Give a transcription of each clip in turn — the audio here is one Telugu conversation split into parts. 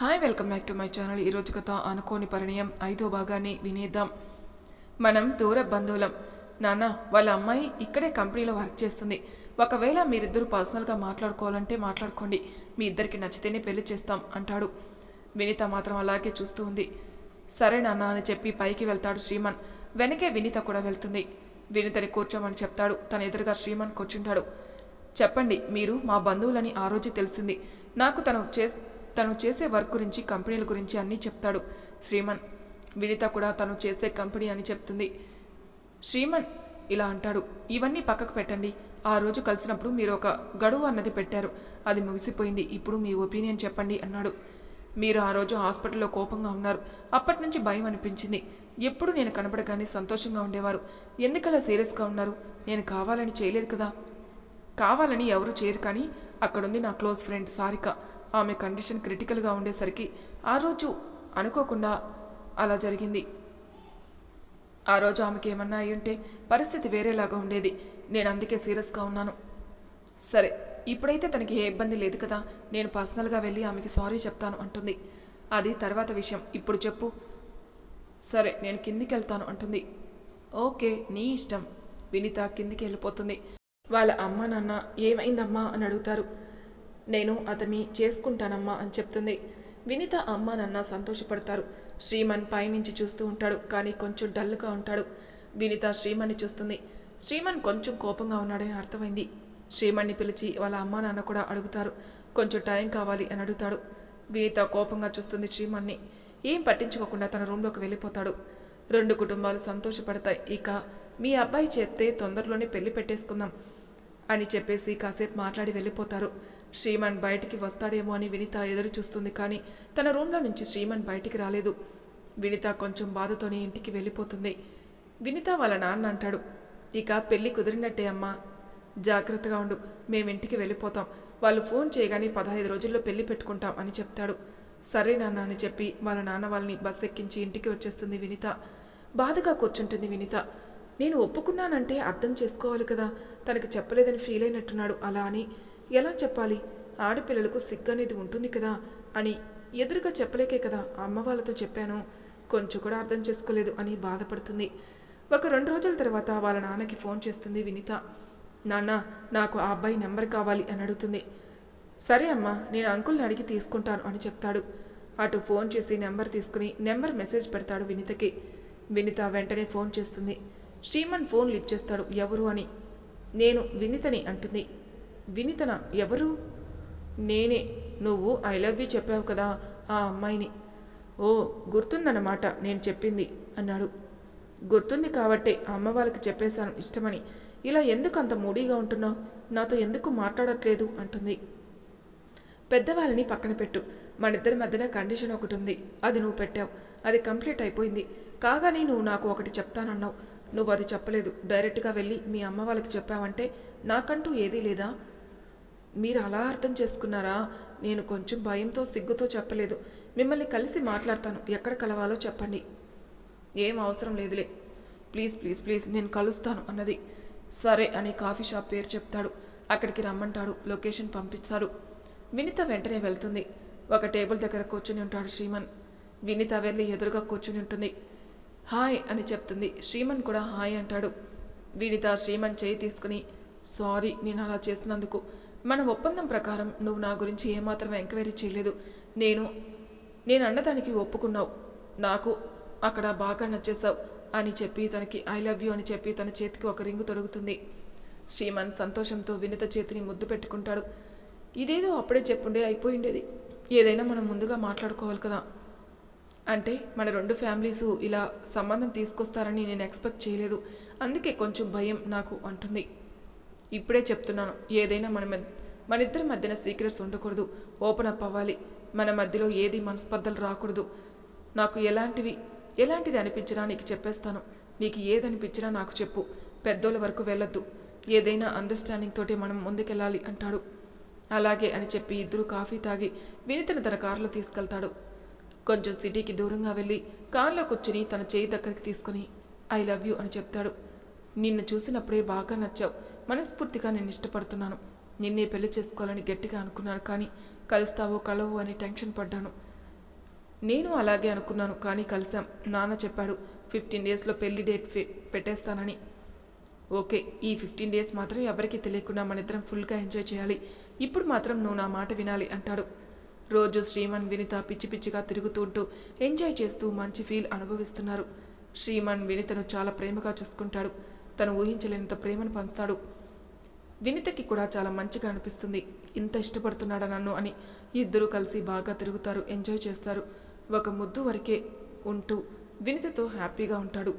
Hi welcome back to my channel ఈరోజు కథ అనుకోని పరిణయం ఐదో భాగాన్ని వినేద్దాం మనం దూర బంధువులం నాన్న వాళ్ళ అమ్మాయి ఇక్కడే కంపెనీలో వర్క్ చేస్తుంది. ఒకవేళ మీరిద్దరూ పర్సనల్గా మాట్లాడుకోవాలంటే మాట్లాడుకోండి. మీ ఇద్దరికి నచ్చితేనే పెళ్ళి చేస్తాం అంటాడు. వినీత మాత్రం అలాగే చూస్తూ ఉంది. సరే నాన్న అని చెప్పి పైకి వెళ్తాడు శ్రీమన్. వెనకే వినీత కూడా వెళ్తుంది. వినీతని కూర్చోమని చెప్తాడు. తన ఎదురుగా శ్రీమన్ కూర్చుంటాడు. చెప్పండి మీరు మా బంధువులని ఆ రోజు తెలిసింది. నాకు తను చే తను చేసే వర్క్ గురించి కంపెనీల గురించి అన్నీ చెప్తాడు శ్రీమన్. వినిత కూడా తను చేసే కంపెనీ అని చెప్తుంది. శ్రీమన్ ఇలా అంటాడు ఇవన్నీ పక్కకు పెట్టండి. ఆ రోజు కలిసినప్పుడు మీరు ఒక గడువు అన్నది పెట్టారు. అది ముగిసిపోయింది. ఇప్పుడు మీ ఒపీనియన్ చెప్పండి అన్నాడు. మీరు ఆ రోజు హాస్పిటల్లో కోపంగా ఉన్నారు. అప్పటి నుంచి భయం అనిపించింది. ఎప్పుడు నేను కనపడగానే సంతోషంగా ఉండేవారు. ఎందుకలా సీరియస్గా ఉన్నారు? నేను కావాలని చేయలేదు కదా. కావాలని ఎవరు చేయరు కానీ అక్కడుంది నా క్లోజ్ ఫ్రెండ్ సారిక. ఆమె కండిషన్ క్రిటికల్గా ఉండేసరికి ఆ రోజు అనుకోకుండా అలా జరిగింది. ఆ రోజు ఆమెకి ఏమన్నా అయ్యుంటే ఉంటే పరిస్థితి వేరేలాగా ఉండేది. నేను అందుకే సీరియస్గా ఉన్నాను. సరే ఇప్పుడైతే తనకి ఏ ఇబ్బంది లేదు కదా నేను పర్సనల్గా వెళ్ళి ఆమెకి సారీ చెప్తాను అంటుంది. అది తర్వాత విషయం. ఇప్పుడు చెప్పు. సరే నేను కిందికి వెళ్తాను అంటుంది. ఓకే నీ ఇష్టం. వినిత కిందికి వెళ్ళిపోతుంది. వాళ్ళ అమ్మ నాన్న ఏమైందమ్మా అని అడుగుతారు. నేను అతన్ని చేసుకుంటానమ్మా అని చెప్తుంది. వినిత అమ్మ నాన్న సంతోషపడతారు. శ్రీమన్ పైనుంచి చూస్తూ ఉంటాడు కానీ కొంచెం డల్గా ఉంటాడు. వినిత శ్రీమణ్ణి చూస్తుంది. శ్రీమన్ కొంచెం కోపంగా ఉన్నాడని అర్థమైంది. శ్రీమణ్ణి పిలిచి వాళ్ళ అమ్మ నాన్న కూడా అడుగుతారు. కొంచెం టైం కావాలి అని అడుగుతాడు. వినిత కోపంగా చూస్తుంది శ్రీమన్ని. ఏం పట్టించుకోకుండా తన రూమ్లోకి వెళ్ళిపోతాడు. రెండు కుటుంబాలు సంతోషపడతాయి. ఇక మీ అబ్బాయి చేస్తే తొందరలోనే పెళ్ళి పెట్టేసుకుందాం అని చెప్పేసి కాసేపు మాట్లాడి వెళ్ళిపోతారు. శ్రీమన్ బయటికి వస్తాడేమో అని వినిత ఎదురు చూస్తుంది కానీ తన రూమ్లో నుంచి శ్రీమన్ బయటికి రాలేదు. వినిత కొంచెం బాధతోనే ఇంటికి వెళ్ళిపోతుంది. వినిత వాళ్ళ నాన్న అంటాడు ఇక పెళ్ళి కుదిరినట్టే అమ్మా. జాగ్రత్తగా ఉండు. మేము ఇంటికి వెళ్ళిపోతాం. వాళ్ళు ఫోన్ చేయగానే పదహైదు రోజుల్లో పెళ్ళి పెట్టుకుంటాం అని చెప్తాడు. సరే నాన్న అని చెప్పి వాళ్ళ నాన్న వాళ్ళని బస్ ఎక్కించి ఇంటికి వచ్చేస్తుంది వినిత. బాధగా కూర్చుంటుంది వినిత. నేను ఒప్పుకున్నానంటే అర్థం చేసుకోవాలి కదా. తనకి చెప్పలేదని ఫీల్ అయినట్టున్నాడు అలా అని ఎలా చెప్పాలి? ఆడపిల్లలకు సిగ్గు అనేది ఉంటుంది కదా అని ఎదురుగా చెప్పలేకే కదా అమ్మ వాళ్ళతో చెప్పాను. కొంచెం కూడా అర్థం చేసుకోలేదు అని బాధపడుతుంది. ఒక రెండు రోజుల తర్వాత వాళ్ళ నాన్నకి ఫోన్ చేస్తుంది వినిత. నాన్న నాకు ఆ అబ్బాయి నెంబర్ కావాలి అని అడుగుతుంది. సరే అమ్మా నేను అంకుల్ని అడిగి తీసుకుంటాను అని చెప్తాడు. అటు ఫోన్ చేసి నెంబర్ తీసుకుని నెంబర్ మెసేజ్ పెడతాడు వినితకి. వినిత వెంటనే ఫోన్ చేస్తుంది. శ్రీమన్ ఫోన్ లిఫ్ట్ చేస్తాడు ఎవరు అని. నేను వినితని అంటుంది. వినితన ఎవరు? నేనే. నువ్వు ఐ లవ్ యూ చెప్పావు కదా ఆ అమ్మాయిని. ఓ గుర్తుందన్నమాట నేను చెప్పింది అన్నాడు. గుర్తుంది కాబట్టే అమ్మ వాళ్ళకి చెప్పేశాను ఇష్టమని. ఇలా ఎందుకు అంత మూడీగా ఉంటున్నావు? నాతో ఎందుకు మాట్లాడట్లేదు? అంటుంది. పెద్దవాళ్ళని పక్కన పెట్టు. మనిద్దరి మధ్యన కండిషన్ ఒకటి ఉంది. అది నువ్వు పెట్టావు. అది కంప్లీట్ అయిపోయింది. కాగానే నువ్వు నాకు ఒకటి చెప్తానన్నావు. నువ్వు అది చెప్పలేదు. డైరెక్ట్గా వెళ్ళి మీ అమ్మ వాళ్ళకి చెప్పావంటే నాకంటూ ఏదీ లేదా? మీరు అలా అర్థం చేసుకున్నారా? నేను కొంచెం భయంతో సిగ్గుతో చెప్పలేదు. మిమ్మల్ని కలిసి మాట్లాడతాను. ఎక్కడ కలవాలో చెప్పండి. ఏం అవసరం లేదులే. ప్లీజ్ ప్లీజ్ ప్లీజ్ నేను కలుస్తాను అన్నది. సరే అని కాఫీ షాప్ పేరు చెప్తాడు. అక్కడికి రమ్మంటాడు. లొకేషన్ పంపిస్తాడు. వినిత వెంటనే వెళ్తుంది. ఒక టేబుల్ దగ్గర కూర్చుని ఉంటాడు శ్రీమన్. వినిత వెళ్ళి ఎదురుగా కూర్చుని ఉంటుంది. హాయ్ అని చెప్తుంది. శ్రీమన్ కూడా హాయ్ అంటాడు. వినిత శ్రీమన్ చేయి తీసుకుని సారీ నేను అలా చేసినందుకు. మన ఒప్పందం ప్రకారం నువ్వు నా గురించి ఏమాత్రం ఎంక్వైరీ చేయలేదు. నేను నేను అన్నదానికి ఒప్పుకున్నావు. నాకు అక్కడ బాగా నచ్చేసావు అని చెప్పి తనకి ఐ లవ్ యూ అని చెప్పి తన చేతికి ఒక రింగు తొడుగుతుంది. శ్రీమన్ సంతోషంతో వినిత చేతిని ముద్దు పెట్టుకుంటాడు. ఇదేదో అప్పుడే చెప్పుండే అయిపోయిండేది. ఏదైనా మనం ముందుగా మాట్లాడుకోవాలి కదా. అంటే మన రెండు ఫ్యామిలీసు ఇలా సంబంధం తీసుకొస్తారని నేను ఎక్స్పెక్ట్ చేయలేదు. అందుకే కొంచెం భయం నాకు అంటుంది. ఇప్పుడే చెప్తున్నాను ఏదైనా మన మన ఇద్దరి మధ్యన సీక్రెట్స్ ఉండకూడదు. ఓపెన్ అప్ అవ్వాలి. మన మధ్యలో ఏది మనస్పర్ధలు రాకూడదు. నాకు ఎలాంటివి ఎలాంటిది అనిపించినా నీకు చెప్పేస్తాను. నీకు ఏదనిపించినా నాకు చెప్పు. పెద్దోళ్ళ వరకు వెళ్ళొద్దు. ఏదైనా అండర్స్టాండింగ్ తోటి మనం ముందుకెళ్ళాలి అంటాడు. అలాగే అని చెప్పి ఇద్దరు కాఫీ తాగి వినితను తన కారులో తీసుకెళ్తాడు. కొంచెం సిటీకి దూరంగా వెళ్ళి కార్లో కూర్చుని తన చేయి దగ్గరికి తీసుకుని ఐ లవ్ యూ అని చెప్తాడు. నిన్ను చూసినప్పుడే బాగా నచ్చావు. మనస్ఫూర్తిగా నేను ఇష్టపడుతున్నాను. నిన్నే పెళ్ళి చేసుకోవాలని గట్టిగా అనుకున్నాను కానీ కలుస్తావో కలవో అని టెన్షన్ పడ్డాను. నేను అలాగే అనుకున్నాను కానీ కలిసాం నాన్న చెప్పాడు ఫిఫ్టీన్ డేస్లో పెళ్ళి డేట్ పెట్టేస్తానని. ఓకే ఈ ఫిఫ్టీన్ డేస్ మాత్రం ఎవరికీ తెలియకుండా మన ఇద్దరం ఫుల్గా ఎంజాయ్ చేయాలి. ఇప్పుడు మాత్రం నువ్వు నా మాట వినాలి అంటాడు. రోజు శ్రీమన్ వినిత పిచ్చి పిచ్చిగా తిరుగుతుంటూ ఎంజాయ్ చేస్తూ మంచి ఫీల్ అనుభవిస్తున్నారు. శ్రీమన్ వినితను చాలా ప్రేమగా చూసుకుంటాడు. తను ఊహించలేనంత ప్రేమను పంచుతాడు. వినితకి కూడా చాలా మంచిగా అనిపిస్తుంది. ఇంత ఇష్టపడుతున్నాడా నన్ను అని ఇద్దరూ కలిసి బాగా తిరుగుతారు ఎంజాయ్ చేస్తారు. ఒక ముద్దు వరకే ఉంటూ వినితతో హ్యాపీగా ఉంటాడు.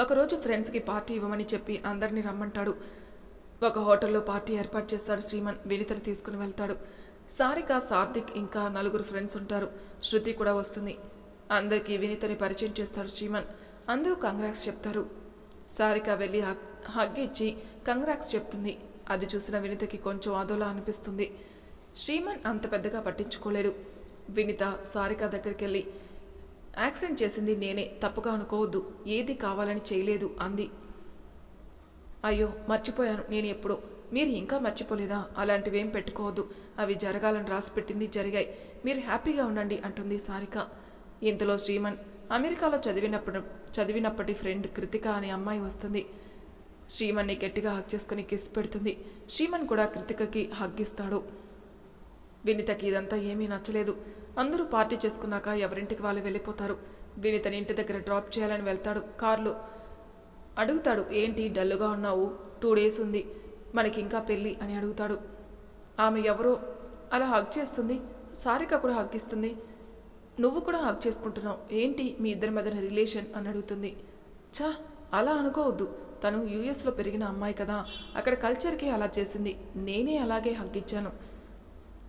ఒకరోజు ఫ్రెండ్స్కి పార్టీ ఇవ్వమని చెప్పి అందరినీ రమ్మంటాడు. ఒక హోటల్లో పార్టీ ఏర్పాటు చేస్తాడు శ్రీమన్ వినితను తీసుకుని వెళ్తాడు. సారిక సాత్విక్ ఇంకా నలుగురు ఫ్రెండ్స్ ఉంటారు. శృతి కూడా వస్తుంది. అందరికీ వినితని పరిచయం చేస్తాడు శ్రీమన్. అందరూ కంగ్రాక్స్ చెప్తారు. సారిక వెళ్ళి హగ్ ఇచ్చి కంగ్రాక్స్ చెప్తుంది. అది చూసిన వినితకి కొంచెం అదోలా అనిపిస్తుంది. శ్రీమన్ అంత పెద్దగా పట్టించుకోలేడు. వినిత సారిక దగ్గరికి వెళ్ళి యాక్సిడెంట్ చేసింది నేనే తప్పుగా అనుకోవద్దు. ఏది కావాలని చేయలేదు అంది. అయ్యో మర్చిపోయాను. నేను ఎప్పుడో. మీరు ఇంకా మర్చిపోలేదా? అలాంటివేం పెట్టుకోవద్దు. అవి జరగాలని రాసి పెట్టింది జరిగాయి. మీరు హ్యాపీగా ఉండండి అంటుంది సారిక. ఇంతలో శ్రీమన్ అమెరికాలో చదివినప్పుడు చదివినప్పటి ఫ్రెండ్ కృతిక అనే అమ్మాయి వస్తుంది. శ్రీమన్ని గట్టిగా హగ్ చేసుకుని కిస్ పెడుతుంది. శ్రీమన్ కూడా కృతికకి హగ్గిస్తాడు వినితకి ఇదంతా ఏమీ నచ్చలేదు. అందరూ పార్టీ చేసుకున్నాక ఎవరింటికి వాళ్ళు వెళ్ళిపోతారు. వినితని ఇంటి దగ్గర డ్రాప్ చేయాలని వెళ్తాడు. కార్లో అడుగుతాడు ఏంటి డల్లుగా ఉన్నావు? టూ డేస్ ఉంది. మనకి ఇంకా పెళ్ళి అని అడుగుతాడు. ఆమె ఎవరో అలా హగ్ చేస్తుంది. సారిక కూడా హగ్గిస్తుంది నువ్వు కూడా హక్ చేసుకుంటున్నావు. ఏంటి మీ ఇద్దరి మధ్యన రిలేషన్? అని అడుగుతుంది. ఛా అలా అనుకోవద్దు. తను యూఎస్లో పెరిగిన అమ్మాయి కదా. అక్కడ కల్చర్కి అలా చేసింది. నేనే అలాగే హక్ ఇచ్చాను.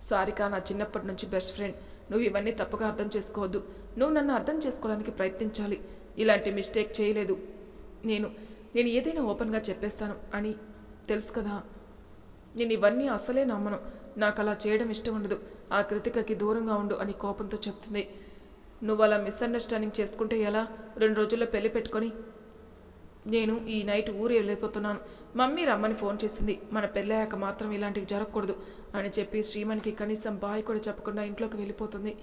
సారిక నా చిన్నప్పటి నుంచి బెస్ట్ ఫ్రెండ్. నువ్వు ఇవన్నీ తప్పుగా అర్థం చేసుకోవద్దు. నువ్వు నన్ను అర్థం చేసుకోవడానికి ప్రయత్నించాలి. ఇలాంటి మిస్టేక్ చేయలేదు. నేను నేను ఏదైనా ఓపెన్గా చెప్పేస్తాను అని తెలుసు కదా. నేను ఇవన్నీ అసలే నమ్మను. నాకు అలా చేయడం ఇష్టం ఉండదు. ఆ కృతికకి దూరంగా ఉండు అని కోపంతో చెప్తుంది. నువ్వు అలా మిస్అండర్స్టాండింగ్ చేసుకుంటే ఎలా? రెండు రోజుల్లో పెళ్ళి పెట్టుకొని నేను ఈ నైట్ ఊరు వెళ్ళిపోతున్నాను. మమ్మీ రమ్మని ఫోన్ చేసింది. మన పెళ్ళయ్యాక మాత్రం ఇలాంటివి జరగకూడదు అని చెప్పి శ్రీమణికి కనీసం బాయ్ కూడా చెప్పకుండా ఇంట్లోకి వెళ్ళిపోతుంది.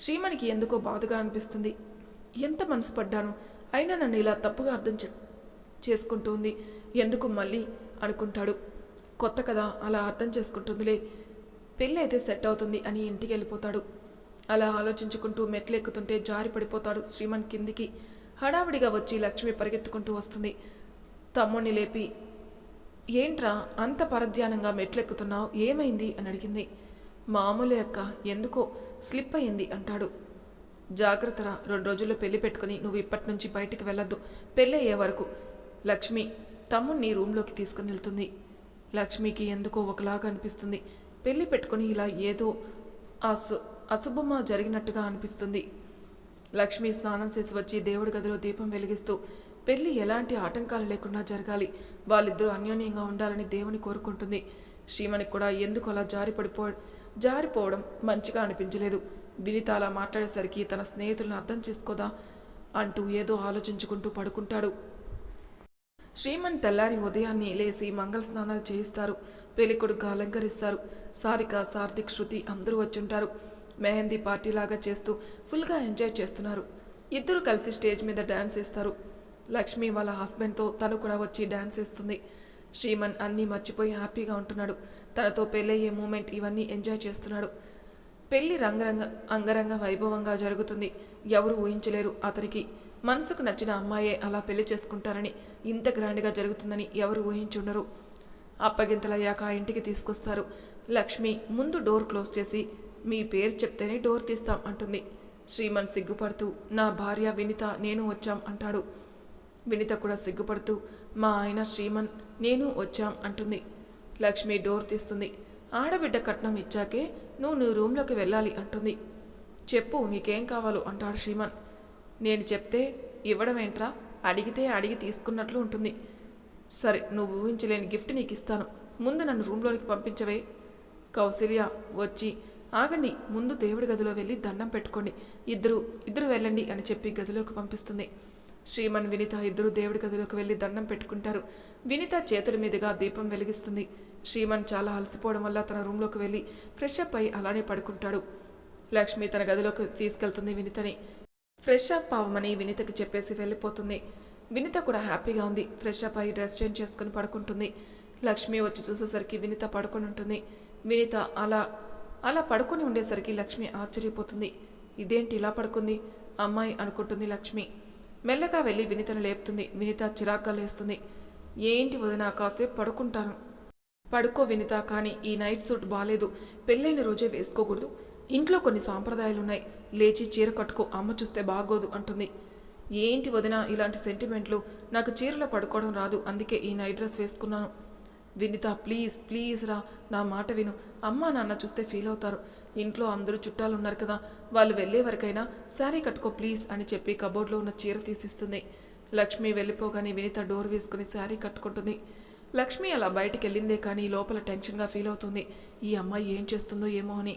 శ్రీమణికి ఎందుకో బాధగా అనిపిస్తుంది. ఎంత మనసు పడ్డాను? అయినా నన్ను ఇలా తప్పుగా అర్థం చేస్ చేసుకుంటుంది. ఎందుకు మళ్ళీ అనుకుంటాడు. కొత్త కదా అలా అర్థం చేసుకుంటుందిలే. పెళ్ళి అయితే సెట్ అవుతుంది అని ఇంటికి వెళ్ళిపోతాడు. అలా ఆలోచించుకుంటూ మెట్లు ఎక్కుతుంటే జారి పడిపోతాడు శ్రీమన్ కిందికి. హడావిడిగా వచ్చి లక్ష్మి పరిగెత్తుకుంటూ వస్తుంది. తమ్ముణ్ణి లేపి ఏంట్రా అంత పరధ్యానంగా మెట్లెక్కుతున్నావు? ఏమైంది? అని అడిగింది. మామూలే అక్క ఎందుకో? స్లిప్ అయింది అంటాడు. జాగ్రత్తరా రెండు రోజుల్లో పెళ్ళి పెట్టుకుని నువ్వు ఇప్పటి నుంచి బయటికి వెళ్ళొద్దు. పెళ్ళి అయ్యే వరకు. లక్ష్మి తమ్ముణ్ణి రూమ్లోకి తీసుకుని వెళ్తుంది. లక్ష్మికి ఎందుకో ఒకలాగా అనిపిస్తుంది. పెళ్ళి పెట్టుకుని ఇలా ఏదో అసు అశుభమా జరిగినట్టుగా అనిపిస్తుంది. లక్ష్మి స్నానం చేసి వచ్చి దేవుడి గదిలో దీపం వెలిగిస్తూ పెళ్ళి ఎలాంటి ఆటంకాలు లేకుండా జరగాలి. వాళ్ళిద్దరూ అన్యోన్యంగా ఉండాలని దేవుని కోరుకుంటుంది. శ్రీమణికి కూడా ఎందుకు అలా జారిపడిపో జారిపోవడం మంచిగా అనిపించలేదు. వినిత అలా మాట్లాడేసరికి తన స్నేహితులను అర్థం చేసుకోదా అంటూ ఏదో ఆలోచించుకుంటూ పడుకుంటాడు. శ్రీమన్ తెల్లారి ఉదయాన్నే లేచి మంగళ స్నానాలు చేయిస్తారు. పెళ్ళికొడుకు అలంకరిస్తారు. సారిక సార్థిక్ శృతి అందరూ వచ్చుంటారు. మెహందీ పార్టీ లాగా చేస్తూ ఫుల్గా ఎంజాయ్ చేస్తున్నారు. ఇద్దరు కలిసి స్టేజ్ మీద డ్యాన్స్ వేస్తారు. లక్ష్మి వాళ్ళ హస్బెండ్తో తను కూడా వచ్చి డ్యాన్స్ వేస్తుంది. శ్రీమన్ అన్నీ మర్చిపోయి హ్యాపీగా ఉంటున్నాడు. తనతో పెళ్ళయ్యే మూమెంట్ ఇవన్నీ ఎంజాయ్ చేస్తున్నాడు. పెళ్ళి రంగరంగ అంగరంగ వైభవంగా జరుగుతుంది. ఎవరు ఊహించలేరు అతనికి. మనసుకు నచ్చిన అమ్మాయే అలా పెళ్ళి చేసుకుంటారని ఇంత గ్రాండ్గా జరుగుతుందని ఎవరు ఊహించుండరు. అప్పగింతలయ్యాక ఆ ఇంటికి తీసుకొస్తారు. లక్ష్మి ముందు డోర్ క్లోజ్ చేసి మీ పేరు చెప్తేనే డోర్ తీస్తాం అంటుంది. శ్రీమన్ సిగ్గుపడుతూ నా భార్య వినిత నేను వచ్చాం అంటాడు. వినిత కూడా సిగ్గుపడుతూ మా ఆయన శ్రీమన్ నేను వచ్చాం అంటుంది. లక్ష్మి డోర్ తీస్తుంది. ఆడబిడ్డ కట్నం ఇచ్చాకే నువ్వు నీ రూమ్లోకి వెళ్ళాలి అంటుంది. చెప్పు నీకేం కావాలో అంటాడు శ్రీమన్. నేను చెప్తే ఇవ్వడం ఏంట్రా అడిగితే అడిగి తీసుకున్నట్లు ఉంటుంది. సరే నువ్వు ఊహించలేని గిఫ్ట్ నీకు ఇస్తాను ముందు నన్ను రూమ్లోనికి పంపించవే. కౌశల్య వచ్చి ఆగండి ముందు దేవుడి గదిలో వెళ్ళి దండం పెట్టుకోండి. ఇద్దరు ఇద్దరు వెళ్ళండి అని చెప్పి గదిలోకి పంపిస్తుంది. శ్రీమన్ వినిత ఇద్దరు దేవుడి గదిలోకి వెళ్ళి దండం పెట్టుకుంటారు. వినిత చేతుల మీదుగా దీపం వెలిగిస్తుంది. శ్రీమన్ చాలా అలసిపోవడం వల్ల తన రూమ్లోకి వెళ్ళి ఫ్రెష్ అప్ అయి అలానే పడుకుంటాడు. లక్ష్మి తన గదిలోకి తీసుకెళ్తుంది వినితని. ఫ్రెష్ అప్ అవ్వమని వినితకి చెప్పేసి వెళ్ళిపోతుంది. వినిత కూడా హ్యాపీగా ఉంది. ఫ్రెష్ అప్ అయ్యి డ్రెస్ చేంజ్ చేసుకుని పడుకుంటుంది. లక్ష్మి వచ్చి చూసేసరికి వినిత పడుకొని ఉంటుంది. వినిత అలా అలా పడుకొని ఉండేసరికి లక్ష్మి ఆశ్చర్యపోతుంది. ఇదేంటి ఇలా పడుకుంది? అమ్మాయి అనుకుంటుంది లక్ష్మి. మెల్లగా వెళ్ళి వినితను లేపుతుంది. వినిత చిరాగ్గా లేస్తుంది. ఏంటి వదిన కాసేపు పడుకుంటాను. పడుకో వినిత కానీ ఈ నైట్ సూట్ బాగాలేదు పెళ్ళైన రోజే వేసుకోకూడదు. ఇంట్లో కొన్ని సాంప్రదాయాలు ఉన్నాయి లేచి చీర కట్టుకో అమ్మ చూస్తే బాగోదు అంటుంది. ఏంటి వదిన ఇలాంటి సెంటిమెంట్లు? నాకు చీరలో పడుకోవడం రాదు అందుకే ఈ నైట్ డ్రెస్ వేసుకున్నాను. వినిత ప్లీజ్ ప్లీజ్ రా నా మాట విను. అమ్మా నాన్న చూస్తే ఫీల్ అవుతారు. ఇంట్లో అందరూ చుట్టాలు ఉన్నారు కదా వాళ్ళు వెళ్ళే వరకైనా శారీ కట్టుకో ప్లీజ్ అని చెప్పి కబోర్డ్లో ఉన్న చీర తీసిస్తుంది. లక్ష్మి వెళ్ళిపోగానే వినిత డోర్ వేసుకుని శారీ కట్టుకుంటుంది. లక్ష్మి అలా బయటికి వెళ్ళిందే కానీ లోపల టెన్షన్గా ఫీల్ అవుతుంది. ఈ అమ్మాయి ఏం చేస్తుందో ఏమో అని.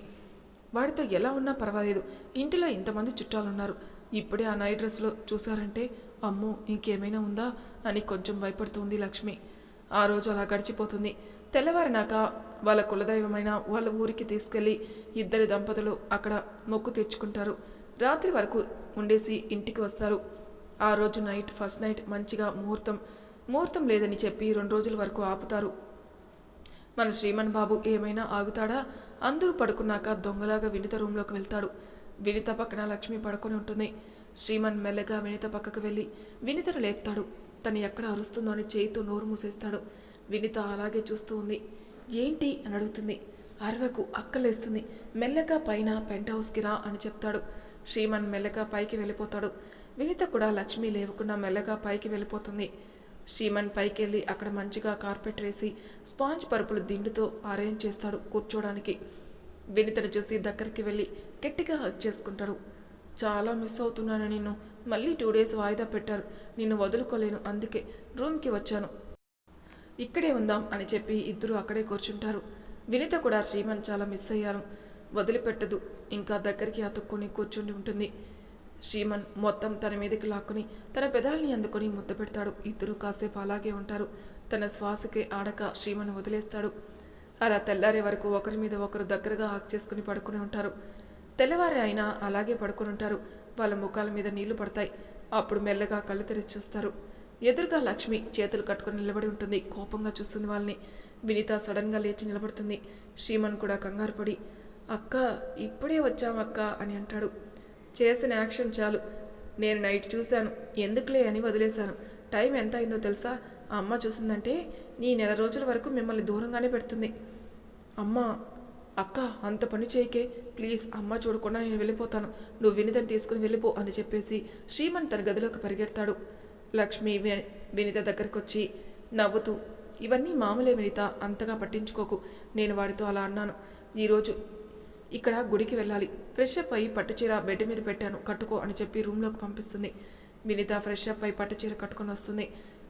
వాడితో ఎలా ఉన్నా పర్వాలేదు. ఇంటిలో ఇంతమంది చుట్టాలున్నారు. ఇప్పుడే ఆ నైట్ డ్రెస్లో చూసారంటే అమ్మో ఇంకేమైనా ఉందా అని కొంచెం భయపడుతుంది లక్ష్మి. ఆ రోజు అలా గడిచిపోతుంది. తెల్లవారినాక వాళ్ళ కులదైవమైన వాళ్ళ ఊరికి తీసుకెళ్ళి ఇద్దరి దంపతులు అక్కడ మొక్కు తెచ్చుకుంటారు రాత్రి వరకు ఉండేసి ఇంటికి వస్తారు. ఆ రోజు నైట్ ఫస్ట్ నైట్ మంచిగా ముహూర్తం ముహూర్తం లేదని చెప్పి రెండు రోజుల వరకు ఆపుతారు. మన శ్రీమన్ బాబు ఏమైనా ఆగుతాడా? అందరూ పడుకున్నాక దొంగలాగా వినిత రూంలోకి వెళ్తాడు. వినిత పక్కన లక్ష్మి పడుకొని ఉంటుంది. శ్రీమన్ మెల్లగా వినిత పక్కకు వెళ్ళి వినితను లేపుతాడు. తను ఎక్కడ అరుస్తుందో అని చేయితో నోరు మూసేస్తాడు. వినిత అలాగే చూస్తూ ఉంది. ఏంటి? అని అడుగుతుంది. అరవకు అక్కలేస్తుంది. మెల్లగా పైన పెంట్ హౌస్కి రా అని చెప్తాడు. శ్రీమన్ మెల్లగా పైకి వెళ్ళిపోతాడు. వినిత కూడా లక్ష్మి లేవకుండా మెల్లగా పైకి వెళ్ళిపోతుంది. శ్రీమన్ పైకి వెళ్ళి అక్కడ మంచిగా కార్పెట్ వేసి స్పాంజ్ పరుపులు దిండుతో అరేంజ్ చేస్తాడు కూర్చోడానికి. వినితను చూసి దగ్గరికి వెళ్ళి గట్టిగా హక్ చేసుకుంటాడు. చాలా మిస్ అవుతున్నాను నిన్ను. మళ్ళీ టూ డేస్ వాయిదా పెట్టారు. నిన్ను వదులుకోలేను. అందుకే రూమ్కి వచ్చాను. ఇక్కడే ఉందాం అని చెప్పి ఇద్దరు అక్కడే కూర్చుంటారు. వినిత కూడా శ్రీమన్ చాలా మిస్ అయ్యాను వదిలిపెట్టదు. ఇంకా దగ్గరికి అతుక్కొని కూర్చుండి ఉంటుంది. శ్రీమన్ మొత్తం తన మీదకి లాక్కుని తన పెదాల్ని అందుకొని ముద్ద పెడతాడు. ఇద్దరు కాసేపు అలాగే ఉంటారు. తన శ్వాసకి ఆడక శ్రీమన్ వదిలేస్తాడు. అలా తెల్లారే వరకు ఒకరి మీద ఒకరు దగ్గరగా హాక్ చేసుకుని పడుకుని ఉంటారు. తెల్లవారి అయినా అలాగే పడుకుని ఉంటారు. వాళ్ళ ముఖాల మీద నీళ్ళు పడతాయి. అప్పుడు మెల్లగా కళ్ళు తెరిచి చూస్తారు. ఎదురుగా లక్ష్మి చేతులు కట్టుకుని నిలబడి ఉంటుంది. కోపంగా చూస్తుంది వాళ్ళని. వినిత సడన్గా లేచి నిలబడుతుంది. శ్రీమన్ కూడా కంగారు పడి అక్క ఇప్పుడే వచ్చామక్క అని అంటాడు. చేసిన యాక్షన్ చాలు. నేను నైట్ చూశాను. ఎందుకులే అని వదిలేశాను. టైం ఎంత అయిందో తెలుసా? ఆ అమ్మ చూసిందంటే నీ నెల రోజుల వరకు మిమ్మల్ని దూరంగానే పెడుతుంది. అమ్మ అక్క అంత పని చేయకే ప్లీజ్ అమ్మ చూడకుండా నేను వెళ్ళిపోతాను. నువ్వు వినితని తీసుకుని వెళ్ళిపో అని చెప్పేసి శ్రీమన్ తన గదిలోకి పరిగెడతాడు. లక్ష్మి వినిత దగ్గరకు వచ్చి నవ్వుతూ ఇవన్నీ మామూలే వినిత అంతగా పట్టించుకోకు. నేను వాడితో అలా అన్నాను. ఈరోజు ఇక్కడ గుడికి వెళ్ళాలి. ఫ్రెష్ అప్ అయి పట్టుచీర బెడ్ మీద పెట్టాను. కట్టుకో అని చెప్పి రూమ్లోకి పంపిస్తుంది. వినిత ఫ్రెష్ అప్ అయి పట్టుచీర కట్టుకొని వస్తుంది.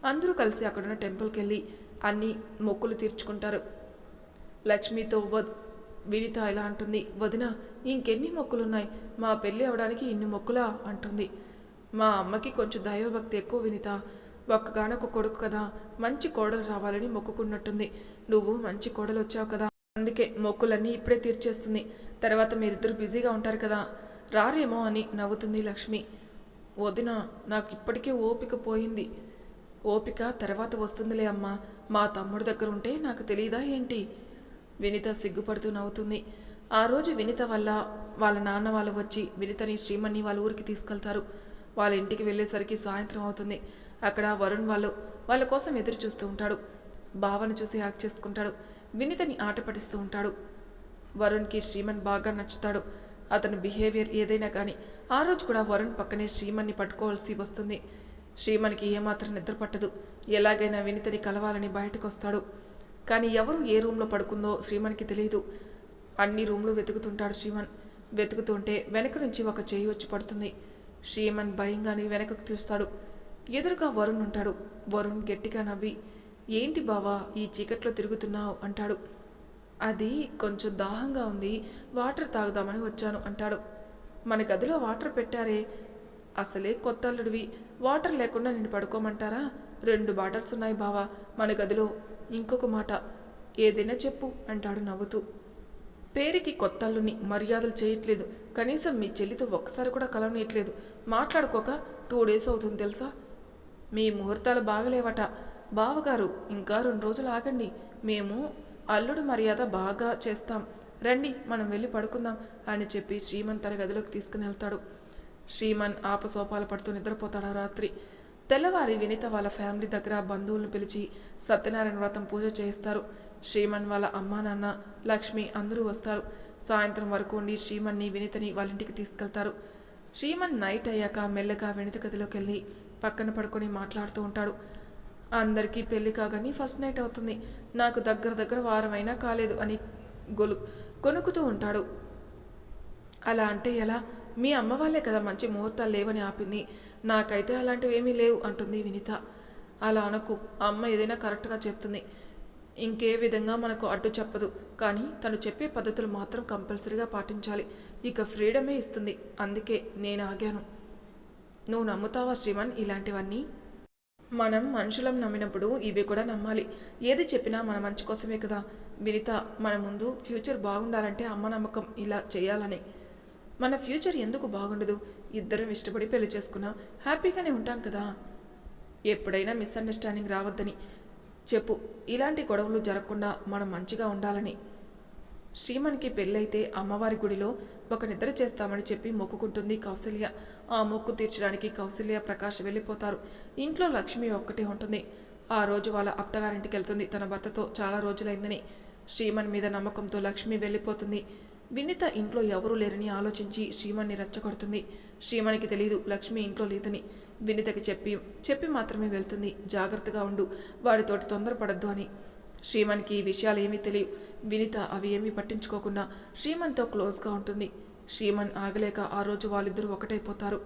అందరూ కలిసి అక్కడున్న టెంపుల్కి వెళ్ళి అన్ని మొక్కులు తీర్చుకుంటారు. లక్ష్మితో వద్ వినిత ఇలా అంటుంది. వదిన ఇంకెన్ని మొక్కులున్నాయి? మా పెళ్ళి అవడానికి ఇన్ని మొక్కులా? అంటుంది. మా అమ్మకి కొంచెం దైవభక్తి ఎక్కువ వినిత. ఒక్కగానొక కొడుకు కదా. మంచి కోడలు రావాలని మొక్కుకున్నట్టుంది. నువ్వు మంచి కోడలు వచ్చావు కదా. అందుకే మొక్కులన్నీ ఇప్పుడే తీర్చేస్తుంది. తర్వాత మీరిద్దరు బిజీగా ఉంటారు కదా. రారేమో అని నవ్వుతుంది లక్ష్మి. వదిన నాకు ఇప్పటికే ఓపిక పోయింది. ఓపిక తర్వాత వస్తుందిలే అమ్మా. మా తమ్ముడు దగ్గర ఉంటే నాకు తెలియదా ఏంటి? వినిత సిగ్గుపడుతూ నవ్వుతుంది. ఆ రోజు వినిత వల్ల వాళ్ళ నాన్న వాళ్ళు వచ్చి వినితని శ్రీమణి వాళ్ళ ఊరికి తీసుకెళ్తారు. వాళ్ళ ఇంటికి వెళ్ళేసరికి సాయంత్రం అవుతుంది. అక్కడ వరుణ్ వాళ్ళు వాళ్ళ కోసం ఎదురు చూస్తూ ఉంటాడు. భావన చూసి హ్యాక్ చేసుకుంటాడు. వినితని ఆట పడిస్తూ ఉంటాడు. వరుణ్కి శ్రీమన్ బాగా నచ్చుతాడు. అతని బిహేవియర్ ఏదైనా కానీ ఆ రోజు కూడా వరుణ్ పక్కనే శ్రీమన్ని పట్టుకోవాల్సి వస్తుంది. శ్రీమన్కి ఏమాత్రం నిద్ర పట్టదు. ఎలాగైనా వినితని కలవాలని బయటకు వస్తాడు కానీ ఎవరు ఏ రూమ్లో పడుకుందో శ్రీమన్కి తెలియదు అన్ని రూమ్లు వెతుకుతుంటాడు శ్రీమన్. వెతుకుతుంటే వెనక నుంచి ఒక చేయి వచ్చి పడుతుంది. శ్రీమన్ భయంగాని వెనకకు చూస్తాడు. ఎదురుగా వరుణ్ ఉంటాడు. వరుణ్ గట్టిగా నవ్వి ఏంటి బావా ఈ చీకట్లో తిరుగుతున్నావు? అంటాడు. అది కొంచెం దాహంగా ఉంది వాటర్ తాగుదామని వచ్చాను అంటాడు. మన గదిలో వాటర్ పెట్టారే అసలే కొత్త అల్లుడివి. వాటర్ లేకుండా నేను పడుకోమంటారా? రెండు బాటిల్స్ ఉన్నాయి బావా మన గదిలో. ఇంకొక మాట ఏదైనా చెప్పు అంటాడు నవ్వుతూ. పేరుకి కొత్త అల్లుని మర్యాదలు చేయట్లేదు. కనీసం మీ చెల్లితో ఒక్కసారి కూడా కలవనీయట్లేదు. మాట్లాడుకోక టూ డేస్ అవుతుంది తెలుసా? మీ ముహూర్తాలు బాగలేవట. బావగారు ఇంకా రెండు రోజులు ఆగండి. మేము అల్లుడు మర్యాద బాగా చేస్తాం. రండి మనం వెళ్ళి పడుకుందాం అని చెప్పి శ్రీమన్ తన గదిలోకి తీసుకుని వెళ్తాడు. శ్రీమన్ ఆపసోపాలు పడుతూ నిద్రపోతాడు ఆ రాత్రి. తెల్లవారి వినిత వాళ్ళ ఫ్యామిలీ దగ్గర బంధువులను పిలిచి సత్యనారాయణ వ్రతం పూజ చేయిస్తారు. శ్రీమన్ వాళ్ళ అమ్మా నాన్న లక్ష్మి అందరూ వస్తారు. సాయంత్రం వరకు ఉండి శ్రీమన్ని వినితని వాళ్ళ ఇంటికి తీసుకెళ్తారు. శ్రీమన్ నైట్ అయ్యాక మెల్లగా వినిత గదిలోకి వెళ్ళి పక్కన పడుకొని మాట్లాడుతూ ఉంటాడు. అందరికీ పెళ్ళి కాగానే ఫస్ట్ నైట్ అవుతుంది. నాకు దగ్గర దగ్గర వారమైనా కాలేదు అని గొలు కొనుక్కుతూ ఉంటాడు. అలా అంటే ఎలా? మీ అమ్మ వాళ్ళే కదా మంచి ముహూర్తాలు లేవని ఆపింది. నాకైతే అలాంటివి ఏమీ లేవు అంటుంది వినిత. అలా అనకు. అమ్మ ఏదైనా కరెక్ట్గా చెప్తుంది. ఇంకే విధంగా మనకు అడ్డు చెప్పదు. కానీ తను చెప్పే పద్ధతులు మాత్రం కంపల్సరీగా పాటించాలి. ఇక ఫ్రీడమే ఇస్తుంది. అందుకే నేను ఆగాను నువ్వు నమ్ముతావా శ్రీమన్? ఇలాంటివన్నీ? మనం మనుషులం నమ్మినప్పుడు ఇవి కూడా నమ్మాలి. ఏది చెప్పినా మన మంచి కోసమే కదా. వినిత మన ముందు ఫ్యూచర్ బాగుండాలంటే అమ్మ నమ్మకం ఇలా చేయాలని. మన ఫ్యూచర్ ఎందుకు బాగుండదు? ఇద్దరం ఇష్టపడి పెళ్ళి చేసుకున్నా హ్యాపీగానే ఉంటాం కదా. ఎప్పుడైనా మిస్అండర్స్టాండింగ్ రావద్దని చెప్పు. ఇలాంటి గొడవలు జరగకుండా మనం మంచిగా ఉండాలని. శ్రీమన్కి పెళ్ళైతే అమ్మవారి గుడిలో ఒక నిద్ర చేస్తామని చెప్పి మొక్కుకుంటుంది కౌసల్య. ఆ మొక్కు తీర్చడానికి కౌసల్య ప్రకాష్ వెళ్ళిపోతారు. ఇంట్లో లక్ష్మి ఒక్కటే ఉంటుంది. ఆ రోజు వాళ్ళ అత్తగారింటికి వెళ్తుంది తన భర్తతో. చాలా రోజులైందని శ్రీమన్ మీద నమ్మకంతో లక్ష్మి వెళ్ళిపోతుంది. వినిత ఇంట్లో ఎవరూ లేరని ఆలోచించి శ్రీమన్ని రెచ్చగొడుతుంది. శ్రీమణికి తెలియదు లక్ష్మి ఇంట్లో లేదని వినితకి చెప్పి చెప్పి మాత్రమే వెళ్తుంది. జాగ్రత్తగా ఉండు వాడితోటి తొందరపడద్దు అని. శ్రీమణ్కి ఈ విషయాలు ఏమీ తెలియవు. వినిత అవి ఏమీ పట్టించుకోకుండా శ్రీమన్తో క్లోజ్గా ఉంటుంది. శ్రీమన్ ఆగలేక ఆ రోజు వాళ్ళిద్దరూ ఒకటైపోతారు.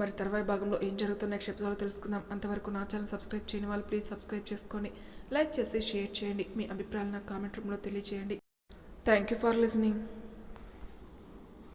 మరి తర్వాయి భాగంలో ఏం జరుగుతున్న క్షేత్రాలు తెలుసుకుందాం. అంతవరకు నా ఛానల్ సబ్స్క్రైబ్ చేయని వాళ్ళు ప్లీజ్ సబ్స్క్రైబ్ చేసుకొని లైక్ చేసి షేర్ చేయండి. మీ అభిప్రాయాలు నాకు కామెంట్ రూమ్లో తెలియజేయండి థ్యాంక్ యూ ఫర్ లిసనింగ్.